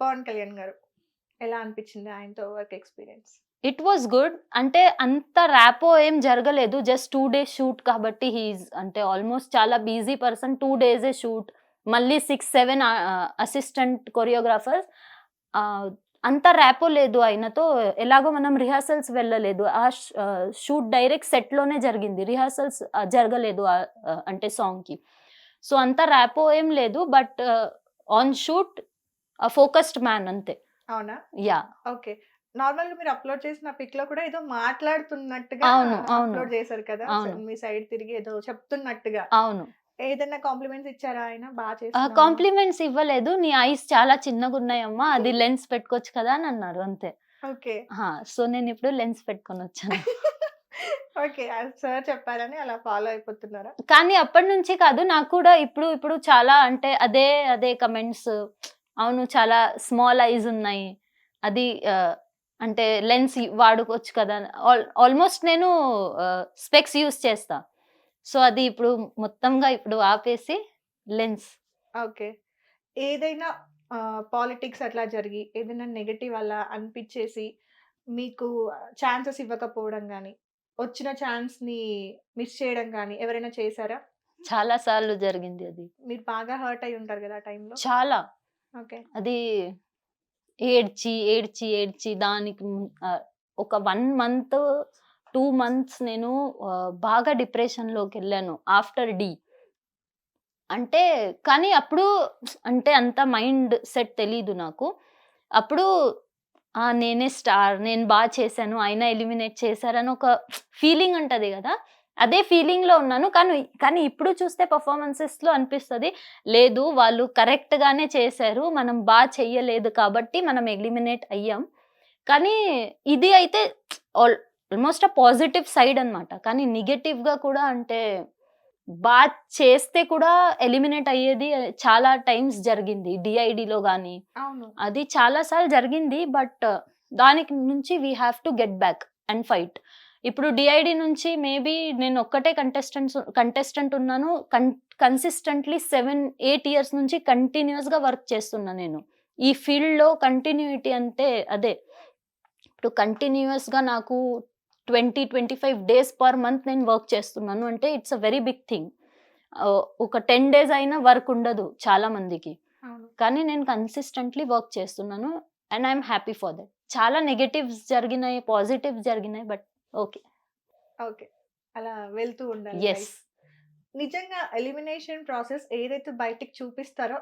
పవన్ కళ్యాణ్ గారు. ఎలా అనిపించింది ఆయనతో work experience? It was good అంటే అంత ర్యాపో ఏం జరగలేదు. జస్ట్ టూ డేస్ షూట్ కాబట్టి హీస్ అంటే ఆల్మోస్ట్ చాలా బిజీ పర్సన్ టూ డేసే షూట్ మళ్ళీ సిక్స్ సెవెన్ అసిస్టెంట్ కొరియోగ్రాఫర్స్ అంత ర్యాపో లేదు ఆయనతో. ఎలాగో మనం రిహార్సల్స్ వెళ్ళలేదు. ఆ షూట్ డైరెక్ట్ సెట్లోనే జరిగింది. రిహార్సల్స్ జరగలేదు అంటే సాంగ్కి సో అంత ర్యాపో ఏం లేదు. But on shoot focused man అంతే. అవునా? యా. ఓకే. నార్మల్గా మీరు అప్లోడ్ చేసిన పిక్లో కూడా ఏదో మాట్లాడుతున్నట్టుగా అవును, అవును. అప్లోడ్ చేశారు కదా అవును. మీ సైడ్ తిరిగి ఏదో చెప్తున్నట్టుగా. అవును. ఏదైనా కాంప్లిమెంట్స్ ఇచ్చారా ఆయన బాగా చేస్తున్నారు కాంప్లిమెంట్స్ ఇవ్వలేదు. నీ ఐస్ చాలా చిన్నగా ఉన్నాయమ్మా అది లెన్స్ పెట్టుకోవచ్చు కదా అని అన్నారు అంతే. ఓకే. సో నేను ఇప్పుడు లెన్స్ పెట్టుకొని వచ్చాను. ఓకే. సార్ చెప్పారని అలా ఫాలో అయిపోతున్నారా? కానీ అప్పటి నుంచి కాదు నాకు కూడా ఇప్పుడు ఇప్పుడు చాలా అంటే అదే అదే కమెంట్స్ అవును చాలా స్మాల్ ఐజ్ ఉన్నాయి. అది అంటే లెన్స్ వాడుకోవచ్చు కదా. ఆల్మోస్ట్ నేను స్పెక్స్ యూస్ చేస్తా. సో అది ఇప్పుడు మొత్తంగా ఇప్పుడు ఆపేసి లెన్స్. ఓకే. ఏదైనా పాలిటిక్స్ అట్లా జరిగి ఏదైనా నెగటివ్ అలా అనిపించేసి మీకు ఛాన్సెస్ ఇవ్వకపోవడం కానీ వచ్చిన ఛాన్స్ని మిస్ చేయడం కానీ ఎవరైనా చేశారా? చాలా సార్లు జరిగింది అది. మీరు బాగా హర్ట్ అయి ఉంటారు కదా టైంలో? చాలా. అది ఏడ్చి ఏడ్చి ఏడ్చి దానికి ఒక వన్ మంత్ టూ మంత్స్ నేను బాగా డిప్రెషన్లోకి వెళ్ళాను ఆఫ్టర్ డి. అంటే కానీ అప్పుడు అంటే అంత మైండ్ సెట్ తెలీదు నాకు. అప్పుడు నేనే స్టార్ నేను బాగా చేశాను అయినా ఎలిమినేట్ చేశారని ఒక ఫీలింగ్ ఉంటుంది కదా! అదే ఫీలింగ్లో ఉన్నాను. కానీ కానీ ఇప్పుడు చూస్తే పర్ఫార్మెన్సెస్లో అనిపిస్తుంది లేదు వాళ్ళు కరెక్ట్ గానే చేశారు మనం బాగా చెయ్యలేదు కాబట్టి మనం ఎలిమినేట్ అయ్యాం. కానీ ఇది అయితే ఆల్మోస్ట్ ఆ పాజిటివ్ సైడ్ అన్నమాట. కానీ negative గా కూడా అంటే బాగా చేస్తే కూడా ఎలిమినేట్ అయ్యేది చాలా టైమ్స్ జరిగింది. డిఐడిలో కానీ అది చాలా సార్లు జరిగింది. బట్ దానికి నుంచి we have to get back and fight ఇప్పుడు డిఐడి నుంచి మేబీ నేను ఒక్కటే కంటెస్టెంట్ కంటెస్టెంట్ ఉన్నాను. కన్ కన్సిస్టెంట్లీ సెవెన్ ఎయిట్ ఇయర్స్ నుంచి కంటిన్యూస్గా వర్క్ చేస్తున్నా నేను. ఈ ఫీల్డ్లో కంటిన్యూటీ అంటే అదే. ఇప్పుడు కంటిన్యూస్గా నాకు twenty twenty five days per month నేను వర్క్ చేస్తున్నాను. అంటే it's a very big thing ఒక టెన్ డేస్ అయినా వర్క్ ఉండదు చాలా మందికి. కానీ నేను కన్సిస్టెంట్లీ వర్క్ చేస్తున్నాను. And I'm happy for that చాలా నెగటివ్స్ జరిగినాయి పాజిటివ్స్ జరిగినాయి బట్ ఓకే. ఓకే. అలా వెళ్తూ ఉండాలి ఎస్. నిజంగా ఎలిమినేషన్ ప్రాసెస్ ఏదైతే బయటికి చూపిస్తారో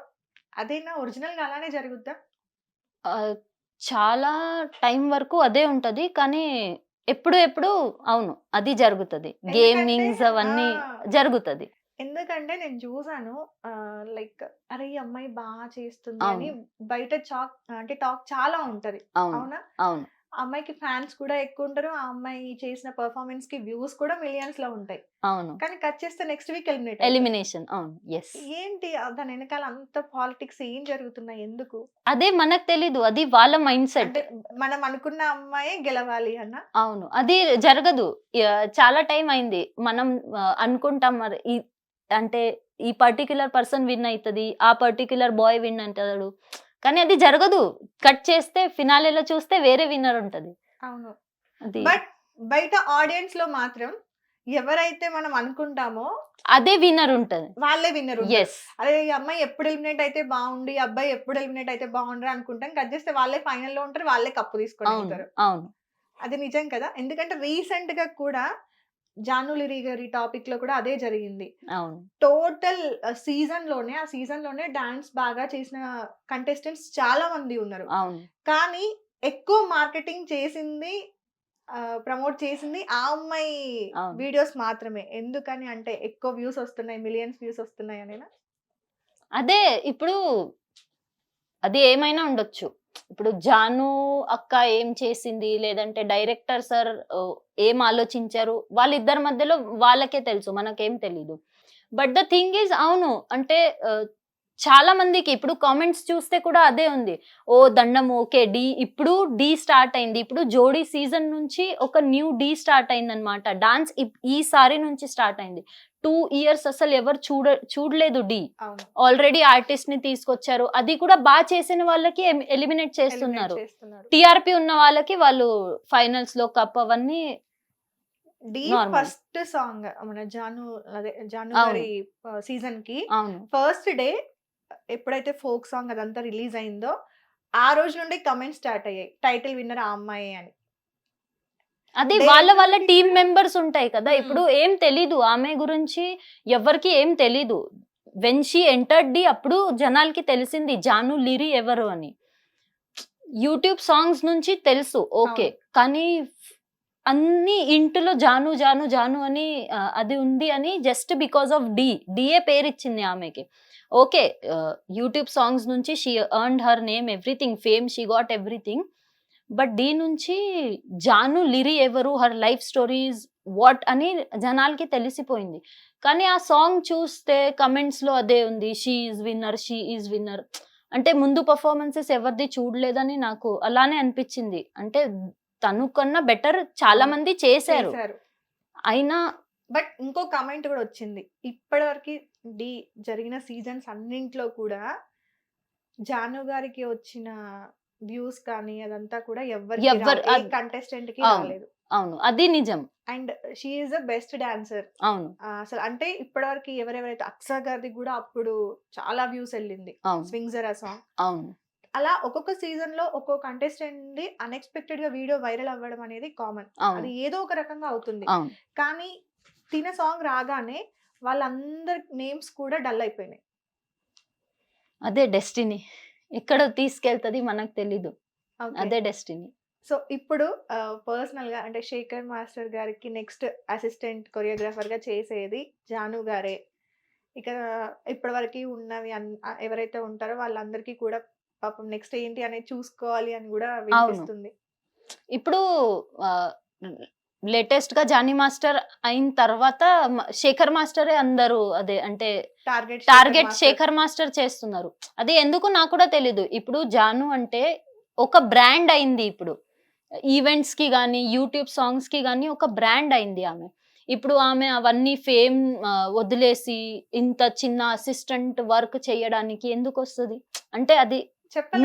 అదేనా ఒరిజినల్గా అలానే జరుగుద్దా? చాలా టైం వరకు అదే ఉంటది. కానీ ఎప్పుడు ఎప్పుడు అవును అది జరుగుతుంది. గేమింగ్స్ అవన్నీ జరుగుతుంది. ఎందుకంటే నేను చూసాను లైక్ అరే ఈ అమ్మాయి బాగా చేస్తుంది అని. బయట చాక్ అంటే టాక్ చాలా ఉంటది. అవును? అవునా. అమ్మాయికి ఫ్యాన్స్ కూడా ఎక్కువ ఉంటారు. ఆ అమ్మాయి చేసిన పర్ఫార్మెన్స్కి వ్యూస్ కూడా మిలియన్స్లో ఉంటాయి. అవును. కానీ కట్ చేస్తే నెక్స్ట్ వీక్ ఎలిమినేట్ ఎలిమినేషన్ అవును. ఎస్ ఏంటి దాని వెనకాల అంత పాలిటిక్స్ ఏం జరుగుతున్నాయి? ఎందుకు? అదే మనకు తెలీదు. అది వాళ్ళ మైండ్ సెట్ మనం అనుకున్న అమ్మాయే గెలవాలి అన్న? అవును. అది జరగదు. చాలా టైం అయింది. మనం అనుకుంటాం మరి. అంటే ఈ పర్టిక్యులర్ పర్సన్ విన్ అవుతుంది ఆ పర్టిక్యులర్ బాయ్ విన్ అంటాడు. కానీ అది జరగదు. కట్ చేస్తే ఫినాలేలో చూస్తే వేరే విన్నర్ ఉంటది. అవును. అది. బట్ బయట ఆడియన్స్లో మాత్రం ఎవరైతే మనం అనుకుంటామో అదే విన్నర్ ఉంటది. వాళ్ళే విన్నర్ ఎస్ అదే ఈ అమ్మాయి ఎప్పుడు ఎలిమినేట్ అయితే బాగుండి ఈ అబ్బాయి ఎప్పుడు ఎలిమినేట్ అయితే బాగుండ్రు అనుకుంటాం కట్ చేస్తే వాళ్ళే ఫైనల్లో ఉంటారు వాళ్ళే కప్పు వెళ్తారు. అవును. అది నిజం కదా? ఎందుకంటే రీసెంట్గా కూడా జానులిరి గారి టాపిక్లో కూడా అదే జరిగింది. టోటల్ సీజన్లోనే ఆ సీజన్లోనే డాన్స్ బాగా చేసిన కంటెస్టెంట్స్ చాలా మంది ఉన్నారు. కానీ ఎక్కువ మార్కెటింగ్ చేసింది ప్రమోట్ చేసింది ఆ అమ్మాయి. వీడియోస్ మాత్రమే. ఎందుకని అంటే ఎక్కువ వ్యూస్ వస్తున్నాయి మిలియన్స్ వ్యూస్ వస్తున్నాయి అనేనా? అదే ఇప్పుడు అది ఏమైనా ఉండొచ్చు. ఇప్పుడు జాను అక్క ఏం చేసింది? లేదంటే డైరెక్టర్ సార్ ఏం ఆలోచించారు? వాళ్ళిద్దరి మధ్యలో వాళ్ళకే తెలుసు మనకేం తెలీదు. బట్ ద థింగ్ ఈజ్ అవును అంటే చాలా మందికి ఇప్పుడు కామెంట్స్ చూస్తే కూడా అదే ఉంది. ఓ దండం ఓకే డి ఇప్పుడు డి స్టార్ట్ అయింది. ఇప్పుడు జోడీ సీజన్ నుంచి ఒక న్యూ డి స్టార్ట్ అయింది అనమాట డాన్స్ ఈసారి నుంచి స్టార్ట్ అయింది. టూ ఇయర్స్ అసలు ఎవరు చూడ చూడలేదు డి. ఆల్రెడీ ఆర్టిస్ట్ని తీసుకొచ్చారు. అది కూడా బాగా చేసిన వాళ్ళకి ఎలిమినేట్ చేస్తున్నారు. టిఆర్పి ఉన్న వాళ్ళకి వాళ్ళు ఫైనల్స్లో కప్ అవన్నీ డి. ఫస్ట్ సాంగ్ మన జాను అదే జాను అవును. గారి సీజన్కి ఫస్ట్ డే ఎప్పుడైతే ఫోక్ సాంగ్ అదంతా రిలీజ్ అయిందో ఆ రోజు నుండి కమెంట్స్ స్టార్ట్ అయ్యాయి. టైటిల్ విన్నర్ ఆ అమ్మాయి అని. అది వాళ్ళ వాళ్ళ టీం మెంబర్స్ ఉంటాయి కదా. ఇప్పుడు ఏం తెలీదు ఆమె గురించి ఎవరికి ఏం తెలీదు. వెన్ షీ ఎంటర్డ్ డి అప్పుడు జనాలకి తెలిసింది జాను లిరి ఎవరు అని. యూట్యూబ్ సాంగ్స్ నుంచి తెలుసు ఓకే. కానీ అన్ని ఇంటిలో జాను జాను జాను అని అది ఉంది అని జస్ట్ బికాస్ ఆఫ్ డి డిఏ పేరు ఇచ్చింది ఆమెకి. ఓకే యూట్యూబ్ సాంగ్స్ నుంచి she earned her name everything fame she got everything but Dhee నుంచి జాను లిరి ఎవరు హర్ లైఫ్ స్టోరీస్ వాట్ అని జనాలకి తెలిసిపోయింది. కానీ ఆ సాంగ్ చూస్తే కమెంట్స్లో అదే ఉంది she is winner she is winner. అంటే ముందు పర్ఫార్మెన్సెస్ ఎవరిది చూడలేదని నాకు అలానే అనిపించింది. అంటే తను కన్నా బెటర్ చాలా మంది చేశారు. చేశారు. అయినా బట్ ఇంకో కమెంట్ కూడా వచ్చింది. ఇప్పటివరకు డి జరిగిన సీజన్స్ అన్నింట్లో కూడా జాను గారికి వచ్చిన వ్యూస్ కానీ అదంతా కూడా. ఏ అద్- కంటెస్టెంట్కి. రాలేదు. అవును. అది నిజం. And she is the best dancer. అవును. అసలు అంటే ఇప్పటివరకు ఎవరెవరైతే అక్సా గారిది కూడా అప్పుడు చాలా వ్యూస్ వెళ్ళింది. స్వింగ్జర్ సాంగ్ అవును. అలా ఒక్కొక్క సీజన్లో ఒక్కొక్క కంటెస్టెంట్ అన్ఎక్స్పెక్టెడ్గా వీడియో వైరల్ అవ్వడం అనేది కామన్ అది ఏదో ఒక రకంగా అవుతుంది. కానీ తిన సాంగ్ రాగానే వాళ్ళందరి నేమ్స్ కూడా డల్ అయిపోయినాయి. అదే డెస్టినీ ఎక్కడ తీసుకెళ్తది మనకు తెలీదు. అదే డెస్టినీ. సో ఇప్పుడు పర్సనల్గా అంటే శేఖర్ మాస్టర్ గారికి నెక్స్ట్ అసిస్టెంట్ కొరియోగ్రాఫర్గా చేసేది జాను గారే. ఇక ఇప్పటివరకు ఉన్నవి అన్- ఆ, ఎవరైతే ఉంటారో వాళ్ళందరికీ కూడా పాపం నెక్స్ట్ ఏంటి అనేది చూసుకోవాలి అని కూడా వినిపిస్తుంది. ఇప్పుడు లేటెస్ట్గా జానీ మాస్టర్ అయిన తర్వాత శేఖర్ మాస్టరే అందరూ అదే అంటే టార్గెట్ టార్గెట్ శేఖర్ మాస్టర్ చేస్తున్నారు. అది ఎందుకు నాకు కూడా తెలీదు. ఇప్పుడు జాను అంటే ఒక బ్రాండ్ అయింది ఇప్పుడు. ఈవెంట్స్కి కానీ యూట్యూబ్ సాంగ్స్కి కానీ ఒక బ్రాండ్ అయింది ఆమె. ఇప్పుడు ఆమె అవన్నీ ఫేమ్ వదిలేసి ఇంత చిన్న అసిస్టెంట్ వర్క్ చేయడానికి ఎందుకు వస్తుంది? అంటే అది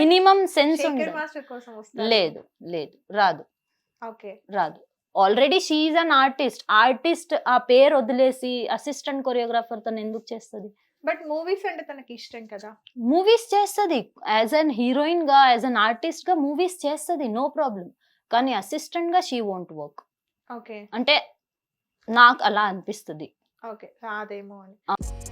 మినిమం సెన్స్ లేదు లేదు రాదు. ఓకే. రాదు. Already she an artist. Artist ఆ పేరు వదిలేసి అసిస్టెంట్ కొరియోగ్రాఫర్ తను ఎందుకు చేస్తుంది? బట్ మూవీస్ అంటే తనకి ఇష్టం కదా. మూవీస్ చేస్తుంది. యాజ్ అన్ హీరోయిన్గా యాజ్ అన్ ఆర్టిస్ట్గా మూవీస్ చేస్తుంది నో ప్రాబ్లం. కానీ అసిస్టెంట్గా షీ వోంట్ వర్క్. ఓకే. అంటే నాకు అలా అనిపిస్తుంది. ఓకే. రాదేమో అని.